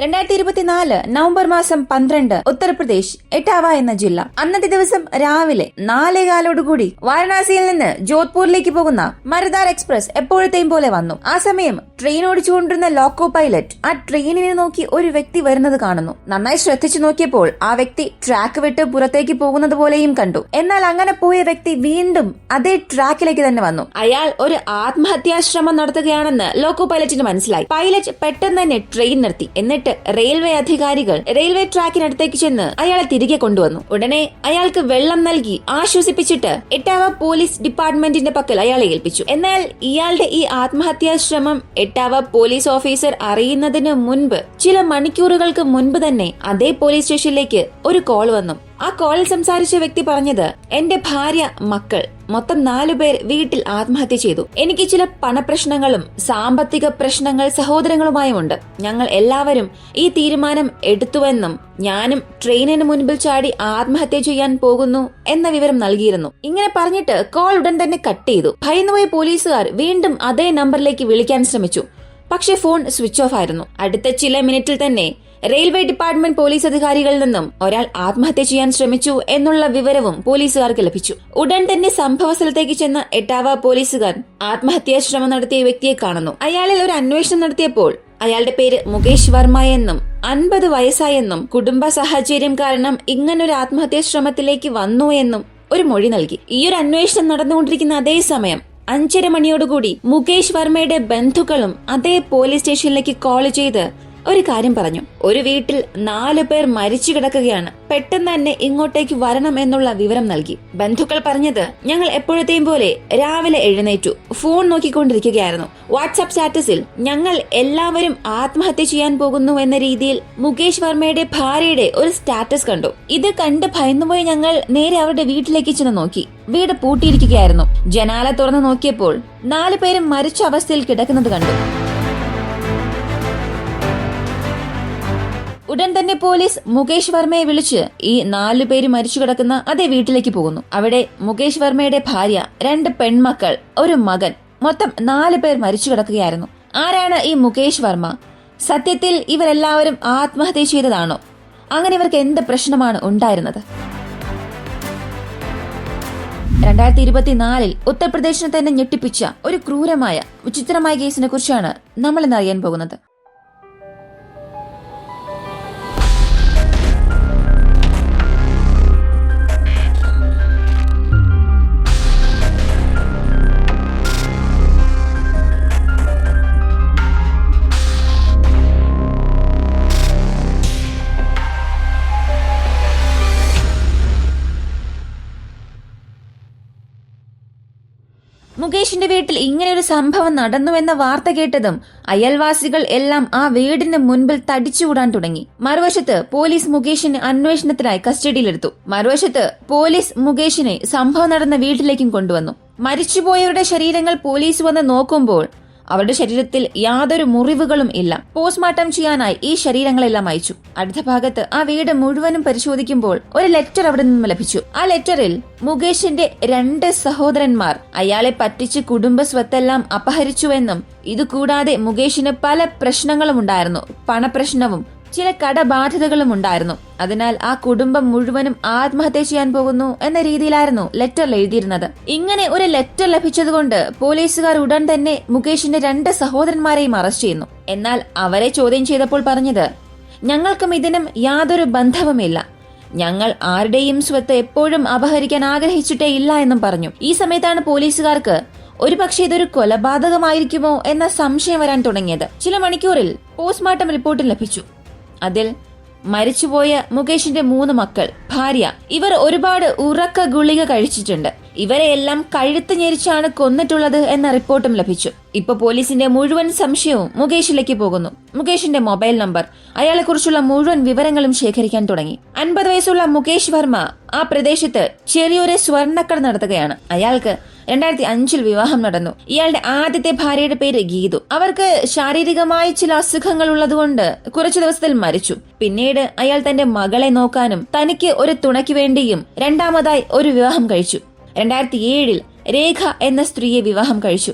രണ്ടായിരത്തി ഇരുപത്തിനാല് നവംബർ മാസം പന്ത്രണ്ട് ഉത്തർപ്രദേശ് എട്ടാവ എന്ന ജില്ല. അന്നത്തെ ദിവസം രാവിലെ നാലേകാലോടുകൂടി വാരണാസിയിൽ നിന്ന് ജോധ്പൂരിലേക്ക് പോകുന്ന മരദാർ എക്സ്പ്രസ് എപ്പോഴത്തെയും പോലെ വന്നു. ആ സമയം ട്രെയിൻ ഓടിച്ചുകൊണ്ടിരുന്ന ലോക്കോ പൈലറ്റ് ആ ട്രെയിനിനെ നോക്കി ഒരു വ്യക്തി വരുന്നത് കാണുന്നു. നന്നായി ശ്രദ്ധിച്ചു നോക്കിയപ്പോൾ ആ വ്യക്തി ട്രാക്ക് വിട്ട് പുറത്തേക്ക് പോകുന്നത് പോലെയും കണ്ടു. എന്നാൽ അങ്ങനെ പോയ വ്യക്തി വീണ്ടും അതേ ട്രാക്കിലേക്ക് തന്നെ വന്നു. അയാൾ ഒരു ആത്മഹത്യാശ്രമം നടത്തുകയാണെന്ന് ലോക്കോ പൈലറ്റിന് മനസ്സിലായി. പൈലറ്റ് പെട്ടെന്ന് തന്നെ ട്രെയിൻ നിർത്തി. എന്നിട്ട് റെയിൽവേ അധികാരികൾ റെയിൽവേ ട്രാക്കിനടുത്തേക്ക് ചെന്ന് അയാളെ തിരികെ കൊണ്ടുവന്നു. ഉടനെ അയാൾക്ക് വെള്ളം നൽകി ആശ്വസിപ്പിച്ചിട്ട് എട്ടാവ പോലീസ് ഡിപ്പാർട്ട്മെന്റിന്റെ പക്കൽ അയാളെ ഏൽപ്പിച്ചു. എന്നാൽ ഇയാളുടെ ഈ ആത്മഹത്യാ ശ്രമം എട്ടാവ പോലീസ് ഓഫീസർ അറിയുന്നതിന് മുൻപ് ചില മണിക്കൂറുകൾക്ക് മുൻപ് തന്നെ അതേ പോലീസ് സ്റ്റേഷനിലേക്ക് ഒരു കോൾ വന്നു. ആ കോളിൽ സംസാരിച്ച വ്യക്തി പറഞ്ഞത് എന്റെ ഭാര്യ മക്കൾ മൊത്തം നാലു പേർ വീട്ടിൽ ആത്മഹത്യ ചെയ്തു. എനിക്ക് ചില പണപ്രശ്നങ്ങളും സാമ്പത്തിക പ്രശ്നങ്ങൾ സഹോദരങ്ങളുമായുമുണ്ട്. ഞങ്ങൾ എല്ലാവരും ഈ തീരുമാനം എടുത്തുവെന്നും ഞാനും ട്രെയിനിന് മുൻപിൽ ചാടി ആത്മഹത്യ ചെയ്യാൻ പോകുന്നു എന്ന വിവരം നൽകിയിരുന്നു. ഇങ്ങനെ പറഞ്ഞിട്ട് കോൾ ഉടൻ തന്നെ കട്ട് ചെയ്തു. ഭയന്നുപോയ പോലീസുകാർ വീണ്ടും അതേ നമ്പറിലേക്ക് വിളിക്കാൻ ശ്രമിച്ചു. പക്ഷെ ഫോൺ സ്വിച്ച് ഓഫ് ആയിരുന്നു. അടുത്ത ചില മിനിറ്റിൽ തന്നെ റെയിൽവേ ഡിപ്പാർട്ട്മെന്റ് പോലീസ് അധികാരികളിൽ നിന്നും ഒരാൾ ആത്മഹത്യ ചെയ്യാൻ ശ്രമിച്ചു എന്നുള്ള വിവരവും പോലീസുകാർക്ക് ലഭിച്ചു. ഉടൻ തന്നെ സംഭവ സ്ഥലത്തേക്ക് ചെന്ന എട്ടാവ പോലീസുകാർ ആത്മഹത്യാ ശ്രമം നടത്തിയ വ്യക്തിയെ കാണുന്നു. അയാളിൽ ഒരു അന്വേഷണം നടത്തിയപ്പോൾ അയാളുടെ പേര് മുകേഷ് വർമ്മ എന്നും അൻപത് വയസ്സായെന്നും കുടുംബ സാഹചര്യം കാരണം ഇങ്ങനൊരു ആത്മഹത്യാ ശ്രമത്തിലേക്ക് വന്നു എന്നും ഒരു മൊഴി നൽകി. ഈ ഒരു അന്വേഷണം നടന്നുകൊണ്ടിരിക്കുന്ന അതേ സമയം അഞ്ചര മണിയോടുകൂടി മുകേഷ് വർമ്മയുടെ ബന്ധുക്കളും അതേ പോലീസ് സ്റ്റേഷനിലേക്ക് കോൾ ചെയ്ത് ഒരു കാര്യം പറഞ്ഞു. ഒരു വീട്ടിൽ നാലു പേർ മരിച്ചു കിടക്കുകയാണ്. പെട്ടെന്ന് തന്നെ ഇങ്ങോട്ടേക്ക് വരണം എന്നുള്ള വിവരം നൽകി. ബന്ധുക്കൾ പറഞ്ഞത് ഞങ്ങൾ എപ്പോഴത്തെയും പോലെ രാവിലെ എഴുന്നേറ്റു. ഫോൺ നോക്കിക്കൊണ്ടിരിക്കുകയായിരുന്നു. വാട്സ്ആപ്പ് സ്റ്റാറ്റസിൽ ഞങ്ങൾ എല്ലാവരും ആത്മഹത്യ ചെയ്യാൻ പോകുന്നു എന്ന രീതിയിൽ മുകേഷ് വർമ്മയുടെ ഭാര്യയുടെ ഒരു സ്റ്റാറ്റസ് കണ്ടു. ഇത് കണ്ട് ഭയന്നുപോയി ഞങ്ങൾ നേരെ അവരുടെ വീട്ടിലേക്ക് ചെന്ന് നോക്കി. വീട് പൂട്ടിയിരിക്കുകയായിരുന്നു. ജനാല തുറന്നു നോക്കിയപ്പോൾ നാലു പേരും മരിച്ച അവസ്ഥയിൽ കിടക്കുന്നത് കണ്ടു. ഉടൻ തന്നെ പോലീസ് മുകേഷ് വർമ്മയെ വിളിച്ച് ഈ നാലു പേര് മരിച്ചു കിടക്കുന്ന അതേ വീട്ടിലേക്ക് പോകുന്നു. അവിടെ മുകേഷ് വർമ്മയുടെ ഭാര്യ രണ്ട് പെൺമക്കൾ ഒരു മകൻ മൊത്തം നാല് പേർ മരിച്ചു കിടക്കുകയായിരുന്നു. ആരാണ് ഈ മുകേഷ് വർമ്മ? സത്യത്തിൽ ഇവരെല്ലാവരും ആത്മഹത്യ ചെയ്തതാണോ? അങ്ങനെ ഇവർക്ക് എന്ത് പ്രശ്നമാണ് ഉണ്ടായിരുന്നത്? രണ്ടായിരത്തി ഇരുപത്തിനാലിൽ ഉത്തർപ്രദേശിനെ തന്നെ ഞെട്ടിപ്പിച്ച ഒരു ക്രൂരമായ വിചിത്രമായ കേസിനെ കുറിച്ചാണ് നമ്മൾ ഇന്ന് അറിയാൻ പോകുന്നത്. മുകേഷിന്റെ വീട്ടിൽ ഇങ്ങനെ ഒരു സംഭവം നടന്നുവെന്ന വാർത്ത കേട്ടതും അയൽവാസികൾ എല്ലാം ആ വീടിന് മുൻപിൽ തടിച്ചുകൂടാൻ തുടങ്ങി. മറുവശത്ത് പോലീസ് മുകേഷിനെ അന്വേഷണത്തിനായി കസ്റ്റഡിയിലെടുത്തു. മറുവശത്ത് പോലീസ് മുകേഷിനെ സംഭവം നടന്ന വീട്ടിലേക്കും കൊണ്ടുവന്നു. മരിച്ചുപോയവരുടെ ശരീരങ്ങൾ പോലീസ് വന്ന് നോക്കുമ്പോൾ അവരുടെ ശരീരത്തിൽ യാതൊരു മുറിവുകളും ഇല്ല. പോസ്റ്റ്മോർട്ടം ചെയ്യാനായി ഈ ശരീരങ്ങളെല്ലാം അയച്ചു. അടുത്ത ഭാഗത്ത് ആ വീട് മുഴുവനും പരിശോധിക്കുമ്പോൾ ഒരു ലെറ്റർ അവിടെ നിന്നും ലഭിച്ചു. ആ ലെറ്ററിൽ മുകേഷിന്റെ രണ്ട് സഹോദരന്മാർ അയാളെ പറ്റിച്ച് കുടുംബ സ്വത്തെല്ലാം അപഹരിച്ചുവെന്നും ഇതുകൂടാതെ മുകേഷിന് പല പ്രശ്നങ്ങളും ഉണ്ടായിരുന്നു പണപ്രശ്നവും ചില കടബാധ്യതകളും ഉണ്ടായിരുന്നു. അതിനാൽ ആ കുടുംബം മുഴുവനും ആത്മഹത്യ ചെയ്യാൻ പോകുന്നു എന്ന രീതിയിലായിരുന്നു ലെറ്റർ എഴുതിയിരുന്നത്. ഇങ്ങനെ ഒരു ലെറ്റർ ലഭിച്ചതുകൊണ്ട് പോലീസുകാർ ഉടൻ തന്നെ മുകേഷിന്റെ രണ്ട് സഹോദരന്മാരെയും അറസ്റ്റ് ചെയ്യുന്നു. എന്നാൽ അവരെ ചോദ്യം ചെയ്തപ്പോൾ പറഞ്ഞത് ഞങ്ങൾക്കും ഇതിനും യാതൊരു ബന്ധവുമില്ല. ഞങ്ങൾ ആരുടെയും സ്വത്ത് എപ്പോഴും അപഹരിക്കാൻ ആഗ്രഹിച്ചിട്ടേ ഇല്ല എന്നും പറഞ്ഞു. ഈ സമയത്താണ് പോലീസുകാർക്ക് ഒരുപക്ഷെ ഇതൊരു കൊലപാതകമായിരിക്കുമോ എന്ന സംശയം വരാൻ തുടങ്ങിയത്. ചില മണിക്കൂറിൽ പോസ്റ്റ്മോർട്ടം റിപ്പോർട്ട് ലഭിച്ചു. അതിൽ മരിച്ചുപോയ മുകേഷിന്റെ മൂന്ന് മക്കൾ ഭാര്യ. ഇവർ ഒരുപാട് ഉറക്ക ഗുളിക കഴിച്ചിട്ടുണ്ട്. ഇവരെയെല്ലാം കഴുത്ത് ഞെരിച്ചാണ് കൊന്നിട്ടുള്ളത് എന്ന റിപ്പോർട്ടും ലഭിച്ചു. ഇപ്പൊ പോലീസിന്റെ മുഴുവൻ സംശയവും മുകേഷിലേക്ക് പോകുന്നു. മുകേഷിന്റെ മൊബൈൽ നമ്പർ അയാളെക്കുറിച്ചുള്ള മുഴുവൻ വിവരങ്ങളും ശേഖരിക്കാൻ തുടങ്ങി. അൻപത് വയസ്സുള്ള മുകേഷ് വർമ്മ ആ പ്രദേശത്ത് ചെറിയൊരു സ്വർണക്കട നടത്തുകയാണ്. അയാൾക്ക് രണ്ടായിരത്തി അഞ്ചിൽ വിവാഹം നടന്നു. ഇയാളുടെ ആദ്യത്തെ ഭാര്യയുടെ പേര് ഗീതു. അവർക്ക് ശാരീരികമായ ചില അസുഖങ്ങൾ ഉള്ളതുകൊണ്ട് കുറച്ചു ദിവസത്തിൽ മരിച്ചു. പിന്നീട് അയാൾ തന്റെ മകളെ നോക്കാനും തനിക്ക് ഒരു തുണയ്ക്ക് വേണ്ടിയും രണ്ടാമതായി ഒരു വിവാഹം കഴിച്ചു. രണ്ടായിരത്തി ഏഴിൽ രേഖ എന്ന സ്ത്രീയെ വിവാഹം കഴിച്ചു.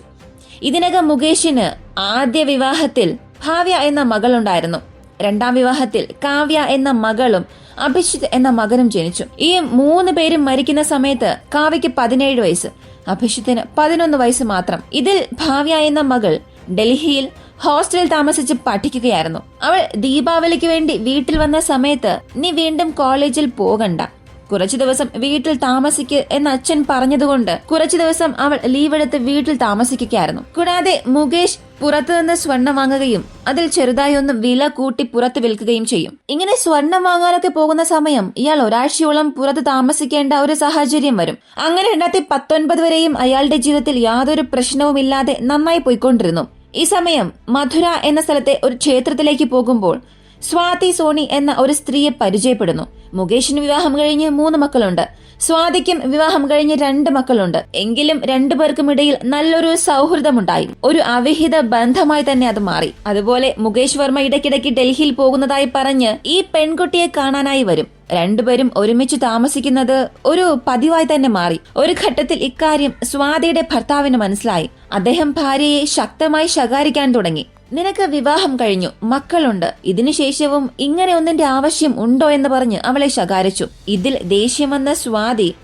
ഇതിനകം മുകേഷിന് ആദ്യ വിവാഹത്തിൽ ഭാവ്യ എന്ന മകളുണ്ടായിരുന്നു. രണ്ടാം വിവാഹത്തിൽ കാവ്യ എന്ന മകളും അഭിഷിത് എന്ന മകനും ജനിച്ചു. ഈ മൂന്ന് പേരും മരിക്കുന്ന സമയത്ത് കാവ്യയ്ക്ക് പതിനേഴ് വയസ്സ്. അഭിഷിത്തിന് പതിനൊന്ന് വയസ്സ് മാത്രം. ഇതിൽ ഭാവ്യ എന്ന മകൾ ഡൽഹിയിൽ ഹോസ്റ്റലിൽ താമസിച്ച് പഠിക്കുകയായിരുന്നു. അവൾ ദീപാവലിക്ക് വേണ്ടി വീട്ടിൽ വന്ന സമയത്ത് നീ വീണ്ടും കോളേജിൽ പോകണ്ട. കുറച്ചു ദിവസം വീട്ടിൽ താമസിക്ക് എന്ന് അച്ഛൻ പറഞ്ഞതുകൊണ്ട് കുറച്ചു ദിവസം അവൾ ലീവ് എടുത്ത് വീട്ടിൽ താമസിക്കുകയായിരുന്നു. കൂടാതെ മുകേഷ് പുറത്തുനിന്ന് സ്വർണം വാങ്ങുകയും അതിൽ ചെറുതായി ഒന്ന് വില കൂട്ടി പുറത്ത് വിൽക്കുകയും ചെയ്യും. ഇങ്ങനെ സ്വർണം വാങ്ങാനൊക്കെ പോകുന്ന സമയം ഇയാൾ ഒരാഴ്ചയോളം പുറത്ത് താമസിക്കേണ്ട ഒരു സാഹചര്യം വരും. അങ്ങനെ രണ്ടായിരത്തി പത്തൊൻപത് വരെയും അയാളുടെ ജീവിതത്തിൽ യാതൊരു പ്രശ്നവുമില്ലാതെ നന്നായി പോയിക്കൊണ്ടിരുന്നു. ഈ സമയം മധുര എന്ന സ്ഥലത്തെ ഒരു ക്ഷേത്രത്തിലേക്ക് പോകുമ്പോൾ സ്വാതി സോണി എന്ന ഒരു സ്ത്രീയെ പരിചയപ്പെടുന്നു. മുകേഷിന് വിവാഹം കഴിഞ്ഞ് മൂന്ന് മക്കളുണ്ട്. സ്വാതിക്കും വിവാഹം കഴിഞ്ഞ് രണ്ട് മക്കളുണ്ട്. എങ്കിലും രണ്ടു പേർക്കും ഇടയിൽ നല്ലൊരു സൗഹൃദമുണ്ടായി. ഒരു അവിഹിത ബന്ധമായി തന്നെ അത് മാറി. അതുപോലെ മുകേഷ് വർമ്മ ഇടയ്ക്കിടയ്ക്ക് ഡൽഹിയിൽ പോകുന്നതായി പറഞ്ഞ് ഈ പെൺകുട്ടിയെ കാണാനായി വരും. രണ്ടുപേരും ഒരുമിച്ച് താമസിക്കുന്നത് ഒരു പതിവായി തന്നെ മാറി. ഒരു ഘട്ടത്തിൽ ഇക്കാര്യം സ്വാതിയുടെ ഭർത്താവിന് മനസ്സിലായി. അദ്ദേഹം ഭാര്യയെ ശക്തമായി ശകാരിക്കാൻ തുടങ്ങി. നിനക്ക് വിവാഹം കഴിഞ്ഞു. മക്കളുണ്ട്. ഇതിനുശേഷവും ഇങ്ങനെ ഒന്നിന്റെ ആവശ്യം ഉണ്ടോ എന്ന് പറഞ്ഞ് അവളെ ശകാരിച്ചു. ഇതിൽ ദേഷ്യം വന്ന സ്വാതി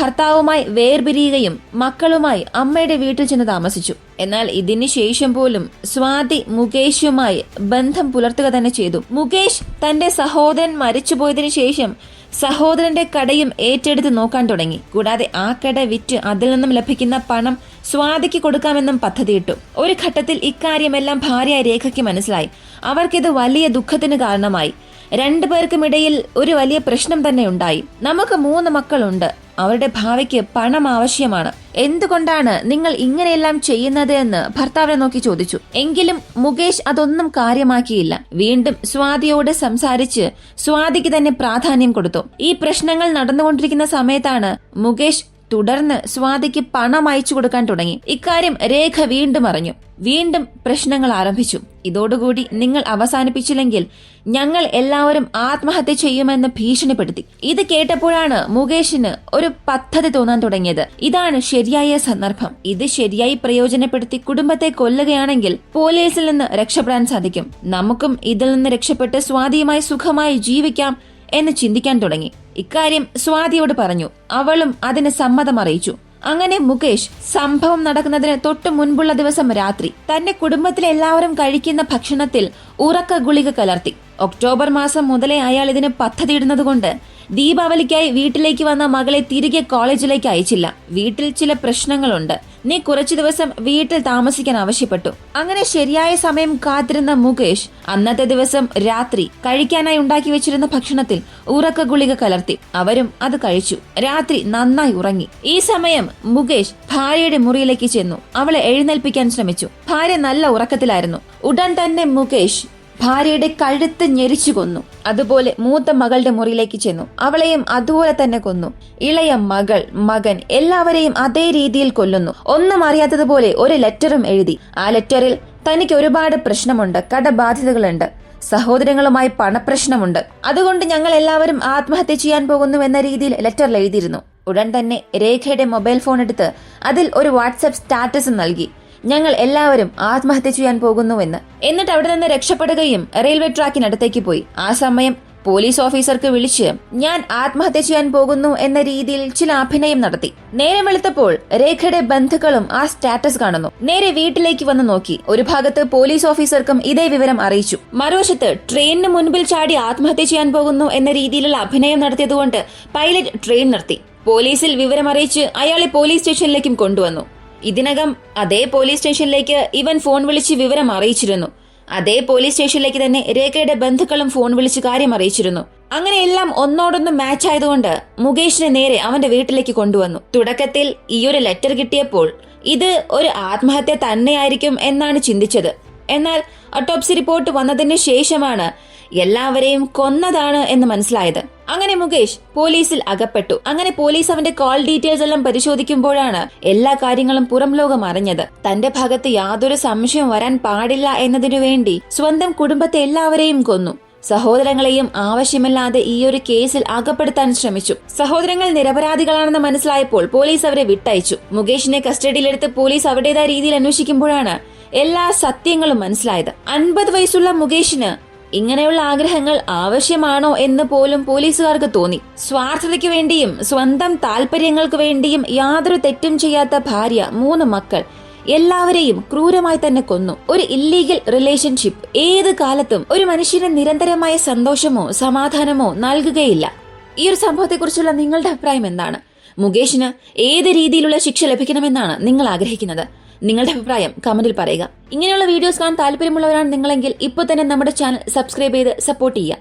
ഭർത്താവുമായി വേർപിരിയുകയും മക്കളുമായി അമ്മയുടെ വീട്ടിൽ ചെന്ന് താമസിച്ചു. എന്നാൽ ഇതിനു ശേഷം പോലും സ്വാതി മുകേഷുമായി ബന്ധം പുലർത്തുക തന്നെ ചെയ്തു. മുകേഷ് തന്റെ സഹോദരൻ മരിച്ചുപോയതിനു ശേഷം സഹോദരന്റെ കടയും ഏറ്റെടുത്ത് നോക്കാൻ തുടങ്ങി. കൂടാതെ ആ കട വിറ്റ് അതിൽ നിന്നും ലഭിക്കുന്ന പണം സ്വാതിക്ക് കൊടുക്കാമെന്നും പദ്ധതിയിട്ടു. ഒരു ഘട്ടത്തിൽ ഇക്കാര്യമെല്ലാം ഭാര്യ രേഖയ്ക്ക് മനസ്സിലായി. അവർക്കിത് വലിയ ദുഃഖത്തിന് കാരണമായി. രണ്ടു പേർക്കുമിടയിൽ ഒരു വലിയ പ്രശ്നം തന്നെ ഉണ്ടായി. നമുക്ക് മൂന്ന് മക്കളുണ്ട്. അവരുടെ ഭാവിക്ക് പണം ആവശ്യമാണ്. എന്തുകൊണ്ടാണ് നിങ്ങൾ ഇങ്ങനെയെല്ലാം ചെയ്യുന്നത് എന്ന് ഭർത്താവിനെ നോക്കി ചോദിച്ചു. എങ്കിലും മുകേഷ് അതൊന്നും കാര്യമാക്കിയില്ല. വീണ്ടും സ്വാതിയോട് സംസാരിച്ച് സ്വാതിക്ക് തന്നെ പ്രാധാന്യം കൊടുത്തു. ഈ പ്രശ്നങ്ങൾ നടന്നുകൊണ്ടിരിക്കുന്ന സമയത്താണ് മുകേഷ് തുടർന്ന് സ്വാതിക്ക് പണം അയച്ചു കൊടുക്കാൻ തുടങ്ങി. ഇക്കാര്യം രേഖ വീണ്ടും അറിഞ്ഞു. വീണ്ടും പ്രശ്നങ്ങൾ ആരംഭിച്ചു. ഇതോടുകൂടി നിങ്ങൾ അവസാനിപ്പിച്ചില്ലെങ്കിൽ ഞങ്ങൾ എല്ലാവരും ആത്മഹത്യ ചെയ്യുമെന്ന് ഭീഷണിപ്പെടുത്തി. ഇത് കേട്ടപ്പോഴാണ് മുകേഷിന് ഒരു പദ്ധതി തോന്നാൻ തുടങ്ങിയത്. ഇതാണ് ശരിയായ സന്ദർഭം. ഇത് ശരിയായി പ്രയോജനപ്പെടുത്തി കുടുംബത്തെ കൊല്ലുകയാണെങ്കിൽ പോലീസിൽ നിന്ന് രക്ഷപ്പെടാൻ സാധിക്കും. നമുക്കും ഇതിൽ നിന്ന് രക്ഷപ്പെട്ട് സ്വാതിയുമായി സുഖമായി ജീവിക്കാം എന്ന് ചിന്തിക്കാൻ തുടങ്ങി. ഇക്കാര്യം സ്വാതിയോട് പറഞ്ഞു. അവളും അതിന് സമ്മതം അറിയിച്ചു. അങ്ങനെ മുകേഷ് സംഭവം നടക്കുന്നതിന് തൊട്ടു മുൻപുള്ള ദിവസം രാത്രി തന്റെ കുടുംബത്തിലെ എല്ലാവരും കഴിക്കുന്ന ഭക്ഷണത്തിൽ ഉറക്ക ഗുളിക കലർത്തി. ഒക്ടോബർ മാസം മുതലേ അയാൾ ഇതിന് പദ്ധതിയിടുന്നതുകൊണ്ട് ദീപാവലിക്കായി വീട്ടിലേക്ക് വന്ന മകളെ തിരികെ കോളേജിലേക്ക് അയച്ചില്ല. വീട്ടിൽ ചില പ്രശ്നങ്ങളുണ്ട്. നീ കുറച്ചു ദിവസം വീട്ടിൽ താമസിക്കാൻ ആവശ്യപ്പെട്ടു. അങ്ങനെ ശരിയായ സമയം കാത്തിരുന്ന മുകേഷ് അന്നത്തെ ദിവസം രാത്രി കഴിക്കാനായി ഉണ്ടാക്കി വെച്ചിരുന്ന ഭക്ഷണത്തിൽ ഉറക്ക ഗുളിക കലർത്തി. അവരും അത് കഴിച്ചു. രാത്രി നന്നായി ഉറങ്ങി. ഈ സമയം മുകേഷ് ഭാര്യയുടെ മുറിയിലേക്ക് ചെന്നു. അവളെ എഴുന്നേൽപ്പിക്കാൻ ശ്രമിച്ചു. ഭാര്യ നല്ല ഉറക്കത്തിലായിരുന്നു. ഉടൻ തന്നെ മുകേഷ് ഭാര്യയുടെ കഴുത്ത് ഞെരിച്ചു കൊന്നു. അതുപോലെ മൂത്ത മകളുടെ മുറിയിലേക്ക് ചെന്നു. അവളെയും അതുപോലെ തന്നെ കൊന്നു. ഇളയ മകൾ മകൻ എല്ലാവരെയും അതേ രീതിയിൽ കൊല്ലുന്നു. ഒന്നും അറിയാത്തതുപോലെ ഒരു ലെറ്ററും എഴുതി. ആ ലെറ്ററിൽ തനിക്ക് ഒരുപാട് പ്രശ്നമുണ്ട് കടബാധ്യതകളുണ്ട്. സഹോദരങ്ങളുമായി പണപ്രശ്നമുണ്ട്. അതുകൊണ്ട് ഞങ്ങൾ എല്ലാവരും ആത്മഹത്യ ചെയ്യാൻ പോകുന്നു എന്ന രീതിയിൽ ലെറ്റർ എഴുതിയിരുന്നു. ഉടൻ തന്നെ രേഖയുടെ മൊബൈൽ ഫോൺ എടുത്ത് അതിൽ ഒരു വാട്സപ്പ് സ്റ്റാറ്റസ് നൽകി. ഞങ്ങൾ എല്ലാവരും ആത്മഹത്യ ചെയ്യാൻ പോകുന്നുവെന്ന്. എന്നിട്ട് അവിടെ നിന്ന് രക്ഷപ്പെടുകയും റെയിൽവേ ട്രാക്കിനടുത്തേക്ക് പോയി. ആ സമയം പോലീസ് ഓഫീസർക്ക് വിളിച്ച് ഞാൻ ആത്മഹത്യ ചെയ്യാൻ പോകുന്നു എന്ന രീതിയിൽ ചില അഭിനയം നടത്തി. നേരെ വെളുത്തപ്പോൾ രേഖയുടെ ബന്ധുക്കളും ആ സ്റ്റാറ്റസ് കാണുന്നു. നേരെ വീട്ടിലേക്ക് വന്ന് നോക്കി. ഒരു ഭാഗത്ത് പോലീസ് ഓഫീസർക്കും ഇതേ വിവരം അറിയിച്ചു. മറുവശത്ത് ട്രെയിനിന് മുൻപിൽ ചാടി ആത്മഹത്യ ചെയ്യാൻ പോകുന്നു എന്ന രീതിയിലുള്ള അഭിനയം നടത്തിയതുകൊണ്ട് പൈലറ്റ് ട്രെയിൻ നിർത്തി. പോലീസിൽ വിവരം അറിയിച്ച് അയാളെ പോലീസ് സ്റ്റേഷനിലേക്കും കൊണ്ടുവന്നു. ഇതിനകം അതേ പോലീസ് സ്റ്റേഷനിലേക്ക് ഇവൻ ഫോൺ വിളിച്ച് വിവരം അറിയിച്ചിരുന്നു. അതേ പോലീസ് സ്റ്റേഷനിലേക്ക് തന്നെ രേഖയുടെ ബന്ധുക്കളും ഫോൺ വിളിച്ച് കാര്യം അറിയിച്ചിരുന്നു. അങ്ങനെ എല്ലാം ഒന്നോടൊന്ന് മാച്ച് ആയതുകൊണ്ട് മുകേഷിനെ നേരെ അവന്റെ വീട്ടിലേക്ക് കൊണ്ടുവന്നു. തുടക്കത്തിൽ ഈ ഒരു ലെറ്റർ കിട്ടിയപ്പോൾ ഇത് ഒരു ആത്മഹത്യ തന്നെയായിരിക്കും എന്നാണ് ചിന്തിച്ചത്. എന്നാൽ അട്ടോപ്സി റിപ്പോർട്ട് വന്നതിന് ശേഷമാണ് എല്ലാവരെയും കൊന്നതാണ് എന്ന് മനസ്സിലായത്. അങ്ങനെ മുകേഷ് പോലീസിൽ അകപ്പെട്ടു. അങ്ങനെ പോലീസ് അവന്റെ കോൾ ഡീറ്റെയിൽസ് എല്ലാം പരിശോധിക്കുമ്പോഴാണ് എല്ലാ കാര്യങ്ങളും പുറം ലോകം അറിഞ്ഞത്. തന്റെ ഭാഗത്ത് യാതൊരു സംശയം വരാൻ പാടില്ല എന്നതിനു വേണ്ടി സ്വന്തം കുടുംബത്തെ എല്ലാവരെയും കൊന്നു. സഹോദരങ്ങളെയും ആവശ്യമില്ലാതെ ഈ ഒരു കേസിൽ അകപ്പെടുത്താൻ ശ്രമിച്ചു. സഹോദരങ്ങൾ നിരപരാധികളാണെന്ന് മനസ്സിലായപ്പോൾ പോലീസ് അവരെ വിട്ടയച്ചു. മുകേഷിനെ കസ്റ്റഡിയിലെടുത്ത് പോലീസ് അവരുടേതായ രീതിയിൽ അന്വേഷിക്കുമ്പോഴാണ് എല്ലാ സത്യങ്ങളും മനസ്സിലായത്. അൻപത് വയസ്സുള്ള മുകേഷിന് ഇങ്ങനെയുള്ള ആഗ്രഹങ്ങൾ ആവശ്യമാണോ എന്ന് പോലും പോലീസുകാർക്ക് തോന്നി. സ്വാർത്ഥതയ്ക്ക് വേണ്ടിയും സ്വന്തം താല്പര്യങ്ങൾക്ക് വേണ്ടിയും യാതൊരു തെറ്റും ചെയ്യാത്ത ഭാര്യ മൂന്ന് മക്കൾ എല്ലാവരെയും ക്രൂരമായി തന്നെ കൊന്നു. ഒരു ഇല്ലീഗൽ റിലേഷൻഷിപ്പ് ഏത് കാലത്തും ഒരു മനുഷ്യന് നിരന്തരമായ സന്തോഷമോ സമാധാനമോ നൽകുകയില്ല. ഈ ഒരു സംഭവത്തെക്കുറിച്ചുള്ള നിങ്ങളുടെ അഭിപ്രായം എന്താണ്? മുകേഷിന് ഏത് രീതിയിലുള്ള ശിക്ഷ ലഭിക്കണമെന്നാണ് നിങ്ങൾ ആഗ്രഹിക്കുന്നത്? നിങ്ങളുടെ അഭിപ്രായം കമന്റിൽ പറയുക. ഇങ്ങനെയുള്ള വീഡിയോസ് കാണാൻ താല്പര്യമുള്ളവരാണ് നിങ്ങളെങ്കിൽ ഇപ്പോൾ തന്നെ നമ്മുടെ ചാനൽ സബ്സ്ക്രൈബ് ചെയ്ത് സപ്പോർട്ട് ചെയ്യുക.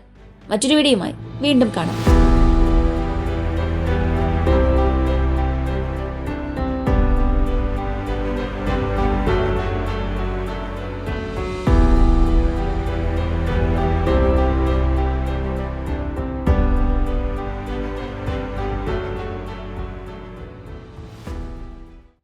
മറ്റൊരു വീഡിയോയുമായി വീണ്ടും കാണാം.